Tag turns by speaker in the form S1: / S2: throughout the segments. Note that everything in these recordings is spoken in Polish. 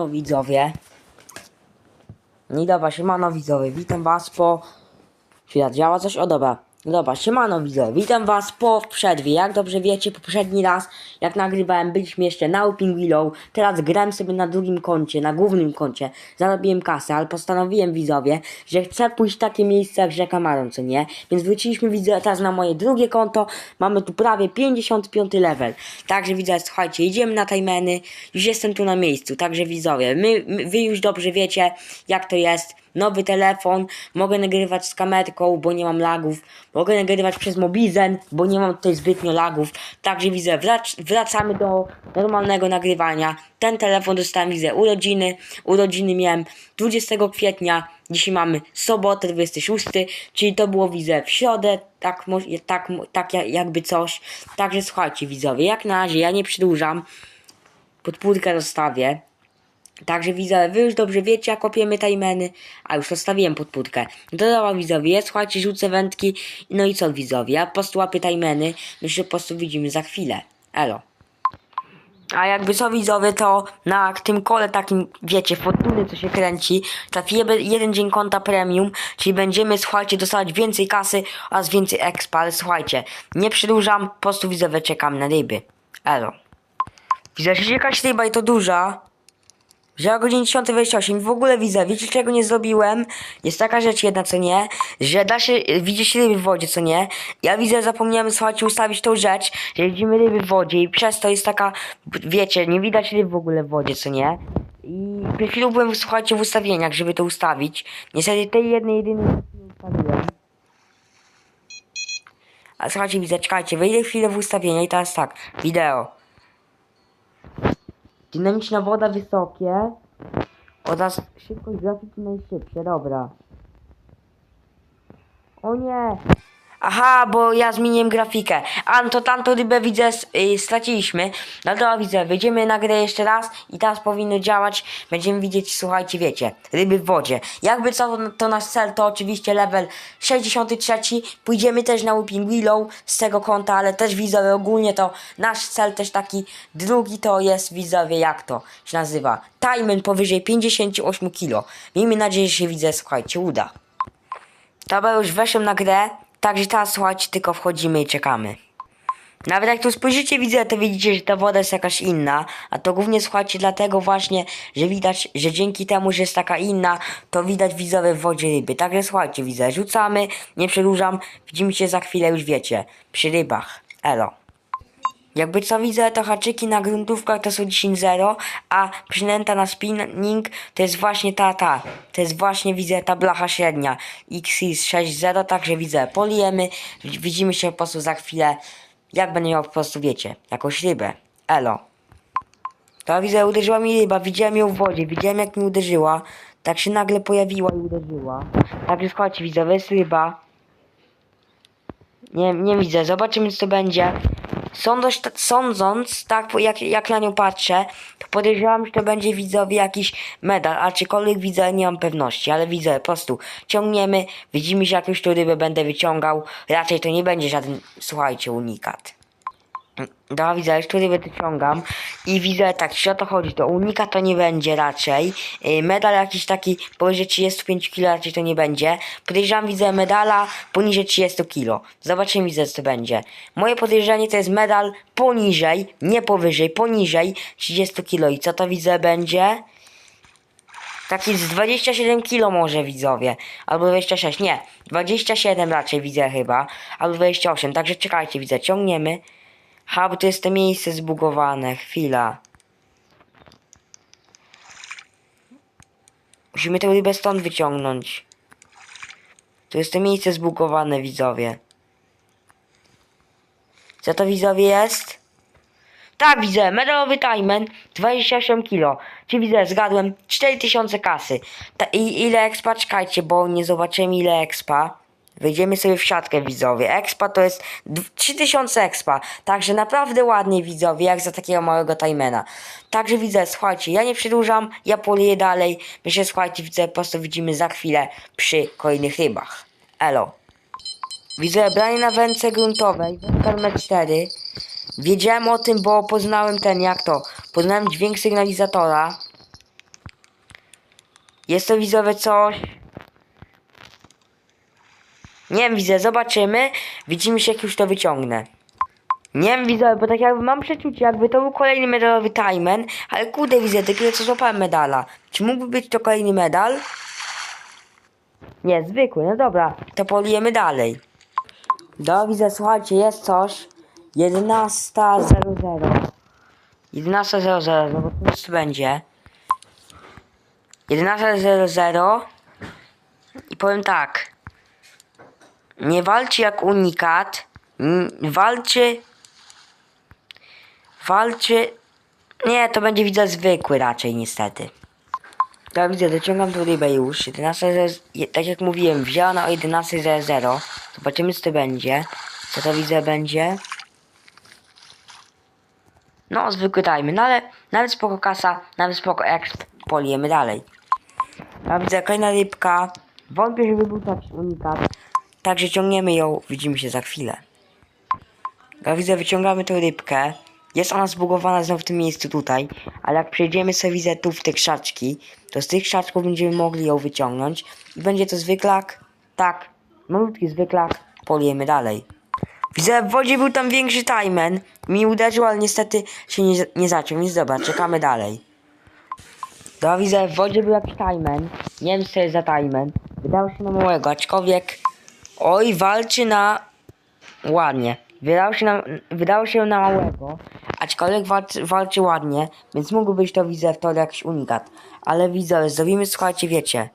S1: Siemano widzowie. Nie dobra, siemano widzowie. Witam was po... Chwila, działa coś? O. Dobra, siemano widzowie. Witam was po przerwie. Jak dobrze wiecie, poprzedni raz jak nagrywałem byliśmy jeszcze na Uping Willow. Teraz gram sobie na drugim koncie, na głównym koncie. Zarobiłem kasę, ale postanowiłem widzowie, że chcę pójść w takie miejsce jak rzeka Maron, co nie? Więc wróciliśmy widzowie teraz na moje drugie konto. Mamy tu prawie 55 level. Także widzowie, słuchajcie, idziemy na tajmeny. Już jestem tu na miejscu, także widzowie, my, my, wy już dobrze wiecie jak to jest. Nowy telefon, mogę nagrywać z kamerką, bo nie mam lagów. Mogę nagrywać przez Mobizen, bo nie mam tutaj zbytnio lagów. Także widzę, wrac- wracamy do normalnego nagrywania. Ten telefon dostałem, widzę, urodziny. Urodziny miałem 20 kwietnia. Dzisiaj mamy sobotę, 26, czyli to było, widzę, w środę, tak, tak, tak ja- jakby coś. Także słuchajcie, widzowie, jak na razie ja nie przedłużam. Podpórkę zostawię. Także widzowie, wy już dobrze wiecie, jak kopiemy tajmeny, a już zostawiłem podpórkę. To dobra widzowie, słuchajcie, rzucę wędki, no i co widzowie, ja po prostu łapię tajmeny, my się po prostu widzimy za chwilę. Elo. A jakby co widzowie, to na tym kole takim, wiecie, fortuny co się kręci, trafi jeden dzień konta premium, czyli będziemy, słuchajcie, dostawać więcej kasy oraz więcej expa, ale słuchajcie, nie przedłużam, po prostu widzowie, czekam na ryby. Elo. Widzę, że jakaś ryba i to duża. Że o godzinie 10.28 w ogóle widzę, wiecie czego nie zrobiłem? Jest taka rzecz jedna, co nie? Że da się widzieć ryby w wodzie, co nie? Ja widzę, zapomniałem, słuchajcie, ustawić tą rzecz, że widzimy ryby w wodzie i przez to jest taka, wiecie, nie widać ryb w ogóle w wodzie, co nie? I przed chwilą byłem, słuchajcie, w ustawieniach, żeby to ustawić. Niestety tej jednej, jedynej nie ustawiłem. A słuchajcie, widzę, czekajcie, wejdę chwilę w ustawienia i teraz tak, wideo. Dynamiczna woda wysokie oraz szybkość grafiki najszybsze, dobra. O nie! Aha, bo ja zmieniłem grafikę. A to tamtą rybę widzę, y, straciliśmy. No dobra, widzę, wejdziemy na grę jeszcze raz i teraz powinno działać. Będziemy widzieć, słuchajcie, wiecie, ryby w wodzie. Jakby co, to nasz cel to oczywiście level 63. Pójdziemy też na Whipping Willow z tego konta, ale też widzowie, ogólnie to nasz cel też taki drugi to jest, widzowie, jak to się nazywa? Timen powyżej 58 kg. Miejmy nadzieję, że się widzę, słuchajcie, uda. Dobra, już weszłem na grę, także teraz słuchajcie, tylko wchodzimy i czekamy. Nawet jak tu spojrzycie, widzę, to widzicie, że ta woda jest jakaś inna, a to głównie słuchajcie dlatego właśnie, że widać, że dzięki temu, że jest taka inna, to widać widzowie w wodzie ryby. Także słuchajcie, widzę, rzucamy, nie przedłużam, widzimy się za chwilę, już wiecie, przy rybach. Elo. Jakby co widzę, to haczyki na gruntówkach to są 10-0, a przynęta na spinning to jest właśnie ta, ta. To jest właśnie, widzę, ta blacha średnia. XIS 6-0, także widzę, polijemy. Widzimy się po prostu za chwilę, jak będę miał po prostu, wiecie, jakąś rybę. Elo. To widzę, uderzyła mi ryba, widziałem ją w wodzie, widziałem jak mi uderzyła. Tak się nagle pojawiła i uderzyła. Także słuchajcie, widzę, jest ryba. Nie, nie widzę, zobaczymy co będzie. Sądząc, sądząc tak jak, jak na nią patrzę, to podejrzewam, że to będzie widzowie jakiś medal, a czykolwiek widzę, nie mam pewności, ale widzę, po prostu ciągniemy, widzimy się jak już tą rybę będę wyciągał, raczej to nie będzie żaden, słuchajcie, unikat. Dobra, widzę, już tu rybę wyciągam i widzę, tak, jeśli o to chodzi, to unika to nie będzie raczej. Yy, medal jakiś taki powyżej 35 kg raczej to nie będzie. Podejrzewam, widzę medala poniżej 30 kg. Zobaczymy, widzę, co to będzie. Moje podejrzenie to jest medal poniżej, nie powyżej, poniżej 30 kg. I co to widzę będzie? Taki z 27 kg może widzowie. Albo 26, nie. 27 raczej widzę chyba. Albo 28, także czekajcie, widzę, ciągniemy. Ha, bo to jest to miejsce zbugowane. Chwila. Musimy tę rybę stąd wyciągnąć. To jest to miejsce zbugowane, widzowie. Co to widzowie jest? Tak, widzę, medalowy timen, 27 kg. Czy widzę, zgadłem, 4000 kasy. Ta, I ile expa? Czekajcie, bo nie zobaczymy ile expa. Wejdziemy sobie w siatkę widzowie. Expa to jest dw- 3000 expa. Także naprawdę ładnie widzowie, jak za takiego małego timena. Także widzę, słuchajcie, ja nie przedłużam, ja poliję dalej. My się, słuchajcie, widzę, po prostu widzimy za chwilę przy kolejnych rybach. Elo. Widzę branie na wędce gruntowej, wędka 4. Wiedziałem o tym, bo poznałem ten, jak to, poznałem dźwięk sygnalizatora. Jest to widzowie coś. Nie wiem, widzę, zobaczymy. Widzimy się, jak już to wyciągnę. Nie wiem, widzę, bo tak jakby mam przeczucie, jakby to był kolejny medalowy timen, ale kurde, widzę, tyle co złapałem medala. Czy mógłby być to kolejny medal? Nie, zwykły, no dobra, to polijemy dalej. Dobra, widzę, słuchajcie, jest coś. 11.00. 11.00, zobaczymy co tu będzie. 11.00 i powiem tak. Nie walczy jak unikat. Walczy. Walczy. Nie, to będzie widzę zwykły raczej niestety. Ja widzę, dociągam tą rybę już. 11, zero- je- tak jak mówiłem, wzięła na o 11.00. Zobaczymy co to będzie. Co to widzę będzie. No, zwykły timer, no ale nawet spoko kasa, nawet spoko exp. Polijemy dalej. Widzę kolejna rybka. Wątpię, żeby był taki unikat. Także ciągniemy ją, widzimy się za chwilę. Ja widzę, wyciągamy tą rybkę. Jest ona zbugowana znowu w tym miejscu tutaj, ale jak przejdziemy sobie widzę tu w te krzaczki, to z tych krzaczków będziemy mogli ją wyciągnąć i będzie to zwyklak, tak, malutki zwyklak, polijemy dalej. Widzę, w wodzie był tam większy timen, mi uderzył, ale niestety się nie, nie zaciął, więc dobra, czekamy dalej. Dobra, widzę, w wodzie był jakiś timen, nie wiem co jest za timen, wydał się na małego, aczkolwiek, oj, walczy na ładnie. Wydał się na, wydało się na małego, aczkolwiek walczy, walczy ładnie, więc mógł być to widzę to jakiś unikat. Ale widzowie, zrobimy, słuchajcie, wiecie.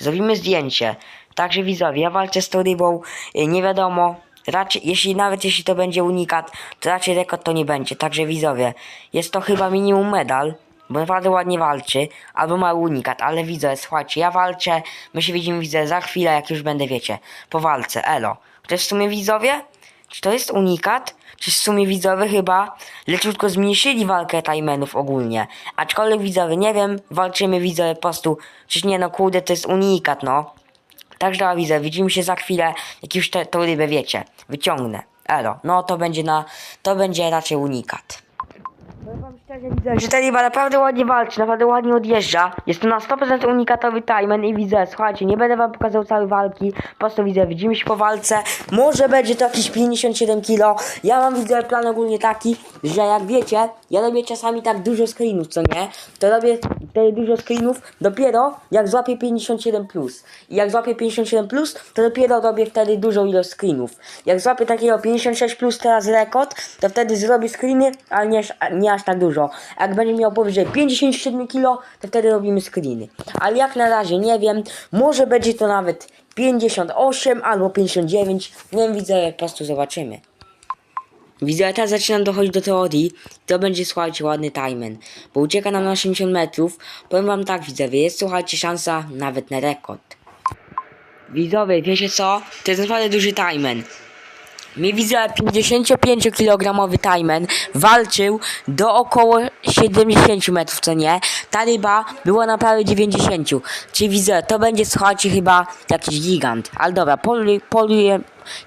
S1: Zrobimy zdjęcie. Także widzowie, ja walczę z tą y, nie wiadomo. Raczej, jeśli nawet jeśli to będzie unikat, to raczej rekord to nie będzie. Także widzowie, jest to chyba minimum medal, bo naprawdę ładnie walczy, albo mały unikat, ale widzowie, słuchajcie, ja walczę, my się widzimy, widzę, za chwilę, jak już będę, wiecie, po walce, elo. To jest w sumie widzowie? Czy to jest unikat? Czy w sumie widzowie chyba leciutko zmniejszyli walkę timenów ogólnie? Aczkolwiek widzowie, nie wiem, walczymy widzowie po prostu, czyż nie no kurde, to jest unikat, no. Także widzę, widzimy się za chwilę, jak już te, tą rybę wiecie, wyciągnę. Elo, no to będzie na, to będzie raczej unikat. Powiem wam szczerze, widzę, że ta ryba naprawdę ładnie walczy, naprawdę ładnie odjeżdża. Jest to na 100% unikatowy timen i widzę, słuchajcie, nie będę wam pokazał całej walki, po prostu widzę, widzimy się po walce. Może będzie to jakieś 57 kilo. Ja mam widzę plan ogólnie taki, że jak wiecie, ja robię czasami tak dużo screenów, co nie? To robię wtedy dużo screenów dopiero jak złapię 57 plus. I jak złapię 57 plus, to dopiero robię wtedy dużą ilość screenów. Jak złapię takiego 56 plus teraz rekord, to wtedy zrobię screeny, ale nie, nie aż tak dużo. Jak będzie miał powyżej 57 kilo, to wtedy robimy screeny. Ale jak na razie nie wiem, może będzie to nawet 58 albo 59. Nie widzę, po prostu zobaczymy. Widzę, teraz zaczynam dochodzić do teorii. To będzie, słuchajcie, ładny timen. Bo ucieka nam na 80 metrów. Powiem wam tak, widzowie, jest, słuchajcie, szansa nawet na rekord. Widzowie, wiecie co? To jest naprawdę duży timen. Mi widzę 55-kilogramowy timen walczył do około 70 metrów, co nie? Ta ryba była na prawie 90. Czyli widzę, to będzie, słuchajcie, chyba jakiś gigant. Ale dobra, poluję, poluję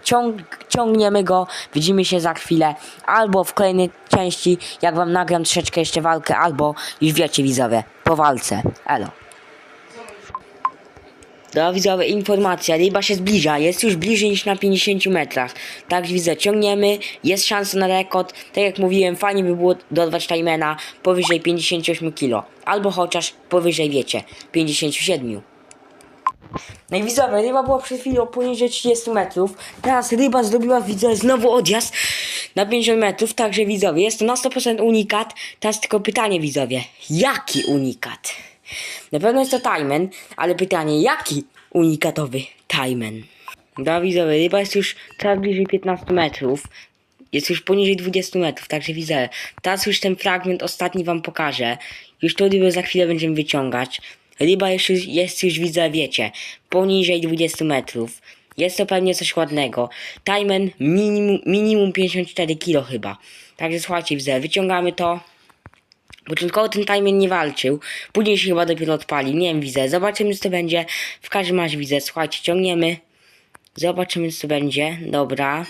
S1: ciąg, ciągniemy go, widzimy się za chwilę. Albo w kolejnej części, jak wam nagram troszeczkę jeszcze walkę, albo już wiecie, widzowie, po walce. Elo. Dobra widzowie, informacja, ryba się zbliża, jest już bliżej niż na 50 metrach. Tak widzę, ciągniemy, jest szansa na rekord. Tak jak mówiłem, fajnie by było dorwać timena powyżej 58 kg. Albo chociaż powyżej, wiecie, 57. No i widzowie, ryba była przed chwilą poniżej 30 metrów. Teraz ryba zrobiła, widzę, znowu odjazd na 50 metrów. Także widzowie, jest to na 100% unikat. Teraz tylko pytanie, widzowie, jaki unikat? Na pewno jest to timen, ale pytanie, jaki unikatowy timen? Dobra, widzowie, ryba jest już coraz bliżej 15 metrów. Jest już poniżej 20 metrów, także widzę. Teraz już ten fragment ostatni wam pokażę. Już tą rybę za chwilę będziemy wyciągać. Ryba jest już, jest już widzę, wiecie, poniżej 20 metrów. Jest to pewnie coś ładnego. Timen minimum, minimum 54 kg chyba. Także słuchajcie, widzę, wyciągamy to. Początkowo ten timer nie walczył, później się chyba dopiero odpalił, nie wiem, widzę, zobaczymy co to będzie, w każdym razie widzę, słuchajcie, ciągniemy, zobaczymy co to będzie, dobra,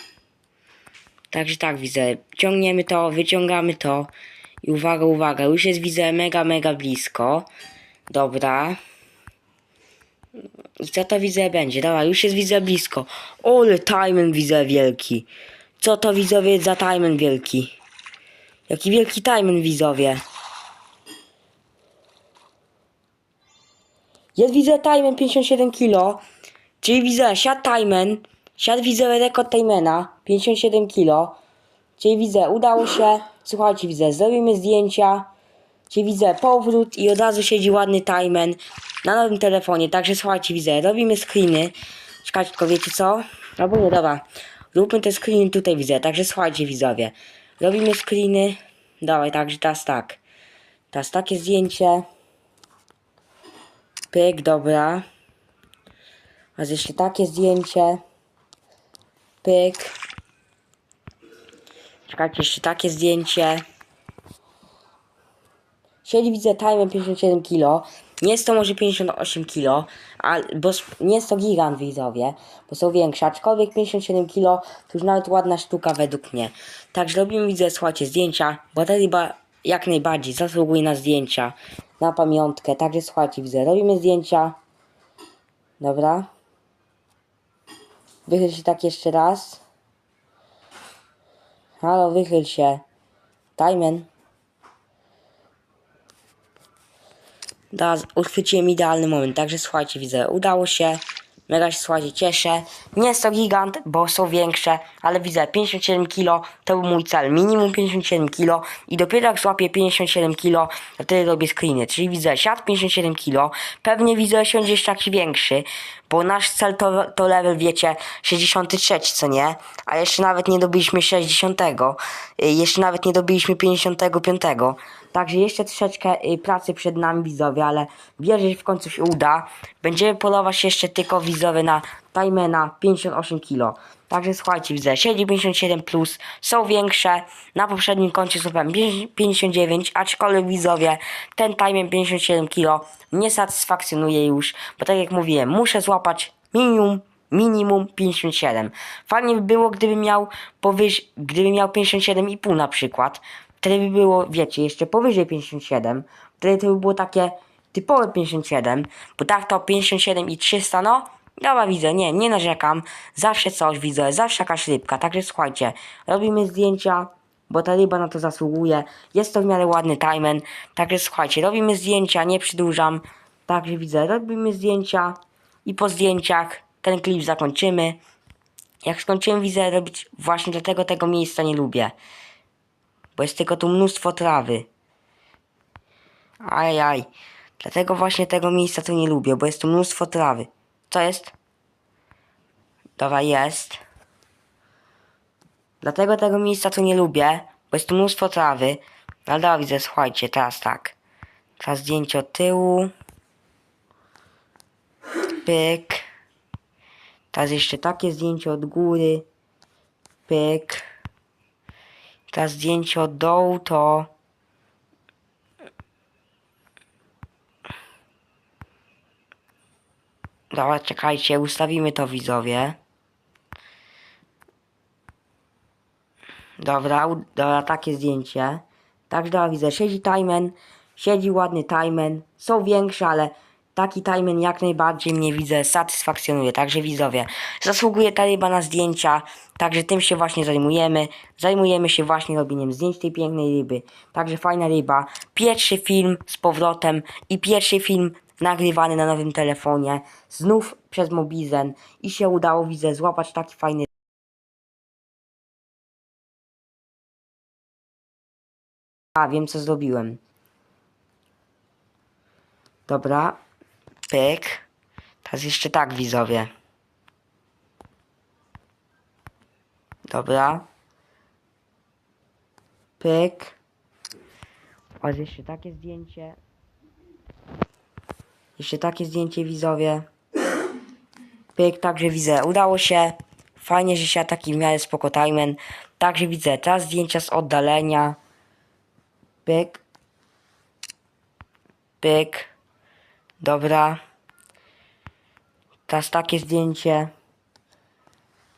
S1: także tak widzę, ciągniemy to, wyciągamy to. I uwaga, uwaga, już jest widzę mega, mega blisko, dobra, I co to widzę będzie? Dobra, już jest widzę blisko. Ole, Timon widzę wielki. Co to widzowie za Timon wielki? Jaki wielki Timon widzowie. Jest widzę Timon 57 kg. Czyli widzę siad Timon. Siad widzę rekord Timena 57 kg. Czyli widzę, udało się. Słuchajcie, widzę, zrobimy zdjęcia. Czyli widzę powrót i od razu siedzi ładny timen na nowym telefonie. Także słuchajcie, widzę, robimy screeny. Czekajcie, tylko wiecie co? Albo nie, dobra. Róbmy te screeny tutaj, widzę. Także słuchajcie, widzowie. Robimy screeny. Dawaj, także teraz tak. Teraz takie zdjęcie. Pyk, dobra. Teraz jeszcze takie zdjęcie. Pyk. Czekajcie, jeszcze takie zdjęcie. Siedzi widzę timer 57 kg. Nie jest to może 58 kg, bo nie jest to gigant widzowie, bo są większe, aczkolwiek 57 kg to już nawet ładna sztuka według mnie. Także robimy widzę, słuchajcie, zdjęcia, bo ta ryba jak najbardziej zasługuje na zdjęcia, na pamiątkę. Także słuchajcie, widzę, robimy zdjęcia. Dobra. Wychyl się tak jeszcze raz. Halo, wychyl się. Timen. Da, uchwyciłem idealny moment, także słuchajcie, widzę, udało się. Mega się, słuchajcie, cieszę. Nie jest to gigant, bo są większe, ale widzę, 57 kg to był mój cel. Minimum 57 kg i dopiero jak złapię 57 kg, wtedy robię screeny. Czyli widzę, siat 57 kg, pewnie widzę, że będzie jeszcze taki większy, bo nasz cel to, to level, wiecie, 63, co nie? A jeszcze nawet nie dobiliśmy 60. Y, Jeszcze nawet nie dobiliśmy 55. Także jeszcze troszeczkę y, pracy przed nami widzowie, ale wierzę, że w końcu się uda. Będziemy polować jeszcze tylko widzowie na Timena 58 kg. Także słuchajcie, widzę, siedzi 57 plus, są większe. Na poprzednim koncie słupem 59, aczkolwiek widzowie, ten Timen 57 kg nie satysfakcjonuje już, bo tak jak mówiłem, muszę złapać minimum minimum 57. Fajnie by było, gdyby miał powyż, gdyby miał 57,5 na przykład. Wtedy by było, wiecie, jeszcze powyżej 57. Wtedy to by było takie typowe 57. Bo tak to 57 i 300, no. Dobra, widzę, nie, nie narzekam. Zawsze coś widzę, zawsze jakaś rybka. Także słuchajcie, robimy zdjęcia, bo ta ryba na to zasługuje. Jest to w miarę ładny timen. Także słuchajcie, robimy zdjęcia, nie przedłużam. Także widzę, robimy zdjęcia i po zdjęciach ten klip zakończymy. Jak skończyłem widzę robić właśnie dlatego tego miejsca nie lubię. Bo jest tylko tu mnóstwo trawy. Ajaj. Dlatego właśnie tego miejsca tu nie lubię, bo jest tu mnóstwo trawy. Co jest? Dobra, jest. Dlatego tego miejsca tu nie lubię, bo jest tu mnóstwo trawy. Ale dobra, widzę, słuchajcie, teraz tak. Teraz zdjęcie od tyłu. Pyk. Teraz jeszcze takie zdjęcie od góry. Pyk. Teraz zdjęcie od dołu to... Dobra, czekajcie, ustawimy to widzowie. Dobra, dobra, takie zdjęcie. Tak, dobra, widzę, siedzi Timen, siedzi ładny Timen, są większe, ale taki Timen jak najbardziej mnie widzę, satysfakcjonuje, także widzowie, zasługuje ta ryba na zdjęcia, także tym się właśnie zajmujemy, zajmujemy się właśnie robieniem zdjęć tej pięknej ryby, także fajna ryba, pierwszy film z powrotem i pierwszy film nagrywany na nowym telefonie, znów przez Mobizen. I się udało, widzę, złapać taki fajny A, wiem co zrobiłem. Dobra. Pyk. Teraz jeszcze tak, widzowie. Dobra. Pyk. Oraz jeszcze takie zdjęcie. Jeszcze takie zdjęcie, widzowie. Pyk, także widzę. Udało się. Fajnie, że się taki w miarę spoko timen. Także widzę. Teraz zdjęcia z oddalenia. Pyk. Pyk. Dobra. Teraz takie zdjęcie.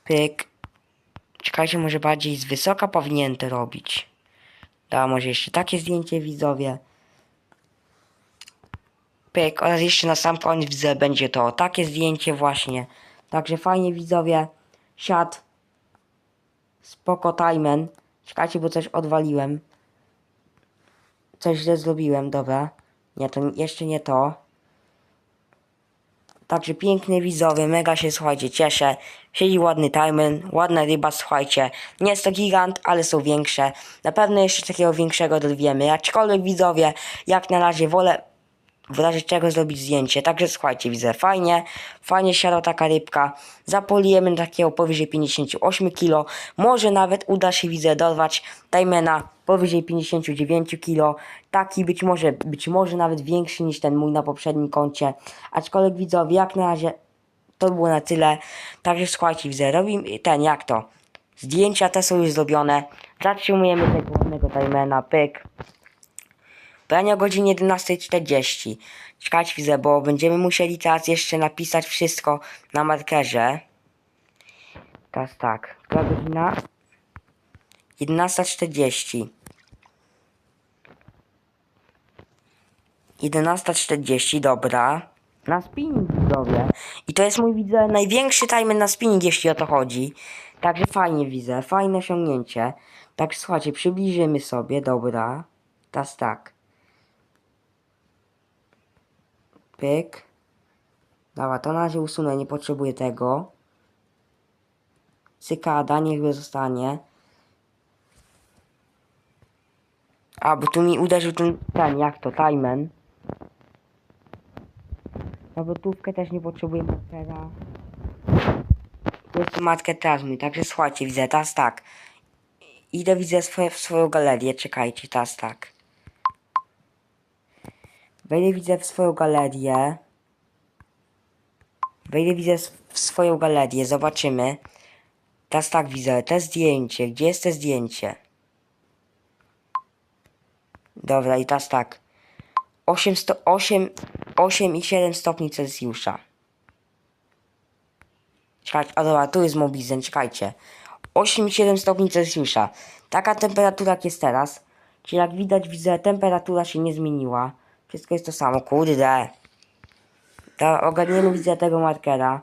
S1: Pyk. Czekajcie, może bardziej z wysoka powinien to robić. Da, może jeszcze takie zdjęcie widzowie. Pyk, oraz jeszcze na sam koniec będzie to takie zdjęcie właśnie. Także fajnie widzowie. Siad. Spoko timen. Czekajcie, bo coś odwaliłem. Coś źle zrobiłem, dobra. Nie, to jeszcze nie to. Także piękny widzowie, mega się słuchajcie, cieszę. Siedzi ładny timen, ładna ryba, słuchajcie. Nie jest to gigant, ale są większe. Na pewno jeszcze takiego większego dorwiemy. Aczkolwiek widzowie, jak na razie wolę w razie czego zrobić zdjęcie. Także słuchajcie, widzę fajnie, fajnie siada taka rybka. Zapolijemy takiego powyżej 58 kg. Może nawet uda się, widzę, dorwać Timena powyżej 59 kg. Taki być może, być może nawet większy niż ten mój na poprzednim koncie. Aczkolwiek widzowie, jak na razie to było na tyle. Także słuchajcie, widzę, robimy ten, jak to? Zdjęcia te są już zrobione. Zatrzymujemy tego ładnego Timena, pyk. Branie o godzinie 11.40. Czekać widzę, bo będziemy musieli teraz jeszcze napisać wszystko na markerze. Teraz tak. Która godzina? 11.40. 11.40, dobra. Na spinning widzowie. I to jest mój widzę największy timer na spinning, jeśli o to chodzi. Także fajnie widzę, fajne osiągnięcie. Tak słuchajcie, przybliżymy sobie, dobra. Teraz tak. Pyk. Dobra, to na razie usunę, nie potrzebuję tego. Cykada, niech zostanie. A, bo tu mi uderzył ten, ten, jak to, Timen. Na gotówkę też nie potrzebuję markera. Jeszcze matkę teraz mój, także słuchajcie, widzę, teraz tak. Idę, widzę swoje, w swoją galerię, czekajcie, teraz tak. Wejdę widzę w swoją galerię. Wejdę widzę w swoją galerię, zobaczymy. Teraz tak widzę, te zdjęcie, gdzie jest to zdjęcie? Dobra, i teraz tak. 8, sto, 8, 8 i 7 stopni Celsjusza. Czekajcie, a dobra, tu jest mobizen, czekajcie. 8 i 7 stopni Celsjusza. Taka temperatura jak jest teraz. Czyli jak widać, widzę, temperatura się nie zmieniła. Wszystko jest to samo, kurde. To ogarniemy, widzę, tego markera.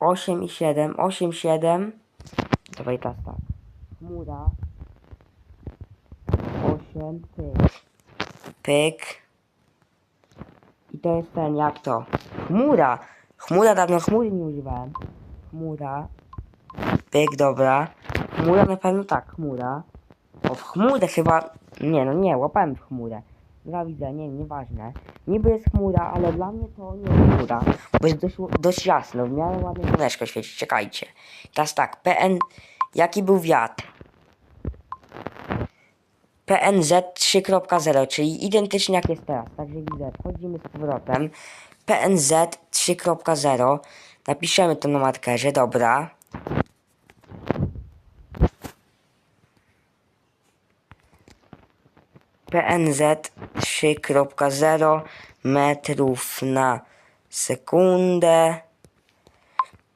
S1: 8 i 7, 8, 7. Dobra, i teraz tak. Chmura. 8, pyk. Pyk. I to jest ten, jak to? Chmura. Chmura, dawno chmury nie używałem. Chmura. Pyk, dobra. Chmura na pewno tak, chmura. O, w chmurę chyba... Nie, no nie, łapałem w chmurę. Dobra, widzę, nie, nieważne. Niby jest chmura, ale dla mnie to nie jest chmura. Bo jest dość, dość jasno, w miarę ładnie słoneczko świeci, czekajcie. Teraz tak, PN... Jaki był wiatr? PNZ 3.0, czyli identycznie jak jest teraz. Także widzę, wchodzimy z powrotem. PNZ 3.0. Napiszemy to na markerze, dobra. PNZ 3.0 metrów na sekundę.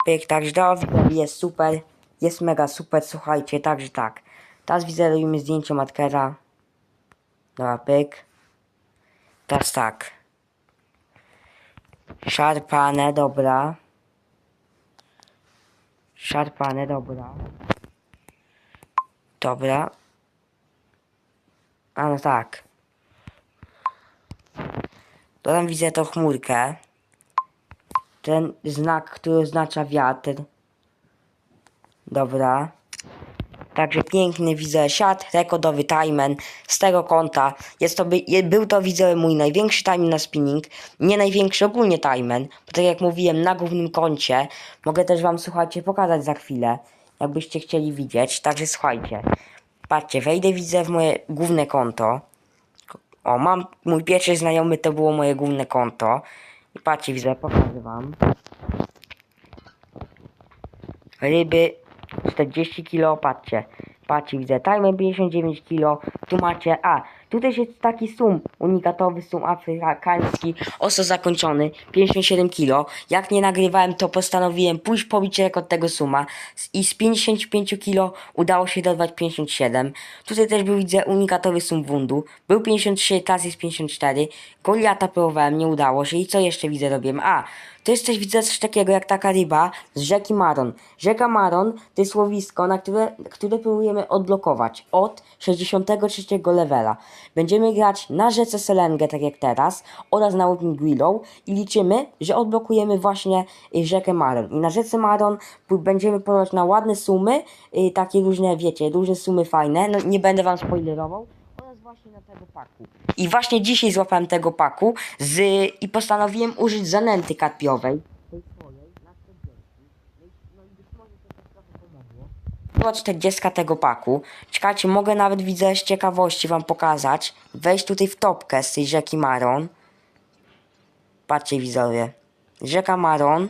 S1: Pyk, także dobrze, jest super, jest mega super, słuchajcie, także tak. Teraz widzę, robimy zdjęcie matkera. Dobra, pyk. Teraz tak. Szarpane, dobra. Szarpane, dobra. Dobra. A no tak. Dodam widzę tą chmurkę. Ten znak, który oznacza wiatr. Dobra. Także piękny widzę siat, rekordowy timen z tego konta. Jest to, był to widzę mój największy timen na spinning. Nie największy ogólnie timen, bo tak jak mówiłem na głównym koncie. Mogę też wam słuchajcie pokazać za chwilę, jakbyście chcieli widzieć. Także słuchajcie. Patrzcie, wejdę widzę w moje główne konto. O, mam mój pierwszy znajomy, to było moje główne konto. I patrzcie, widzę, pokażę wam. Ryby 40 kg, patrzcie. Patrzcie, widzę, timer 59 kg. Tu macie, a, Tutaj jest taki sum, unikatowy sum afrykański, ostro zakończony, 57 kg. Jak nie nagrywałem, to postanowiłem pójść pobić rekord tego suma i z 55 kg udało się dorwać 57. Tutaj też był, widzę, unikatowy sum wundu. Był 53, teraz jest 54. Goliata próbowałem, nie udało się i co jeszcze widzę robiłem? A, to jest coś, widzę coś takiego jak taka ryba z rzeki Maron. Rzeka Maron to jest łowisko, na które, które próbujemy odblokować od 63 levela. Będziemy grać na rzece Selengę, tak jak teraz, oraz na łowni Willow i liczymy, że odblokujemy właśnie y, rzekę Maron. I na rzece Maron będziemy polować na ładne sumy, y, takie różne, wiecie, różne sumy fajne, no, nie będę wam spoilerował właśnie na tego paku. I właśnie dzisiaj złapałem tego paku z, i postanowiłem użyć zanęty karpiowej. Tej swojej, na 40. I- i być może to też trochę pomogło. Była 40 tego paku. Czekajcie, mogę nawet widzę z ciekawości wam pokazać. Wejść tutaj w topkę z tej rzeki Maron. Patrzcie widzowie. Rzeka Maron.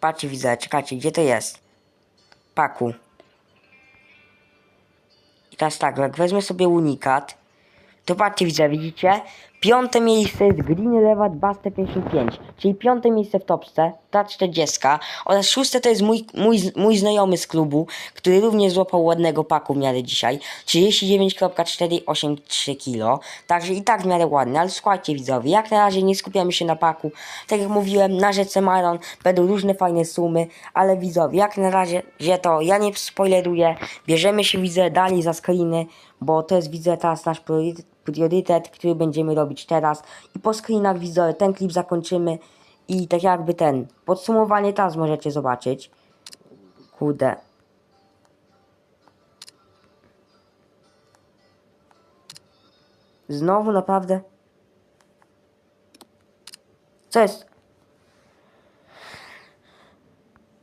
S1: Patrzcie widzę, czekajcie, gdzie to jest? Paku. I teraz tak, jak wezmę sobie unikat, to patrzcie, widzę, widzicie? Piąte miejsce jest Green Levat Baste 55, czyli piąte miejsce w topce, ta 40 oraz szóste to jest mój, mój, mój znajomy z klubu, który również złapał ładnego paku w miarę dzisiaj, 39,483 kg, także i tak w miarę ładny, ale słuchajcie widzowie, jak na razie nie skupiamy się na paku, tak jak mówiłem, na rzece Maron będą różne fajne sumy, ale widzowie, jak na razie, że to ja nie spoileruję, bierzemy się widzę dalej za screeny, bo to jest widzę teraz nasz priorytet, priorytet, który będziemy robić teraz i po screenach widzowie ten klip zakończymy i tak jakby ten podsumowanie teraz możecie zobaczyć. Kurde. Znowu naprawdę? Co jest?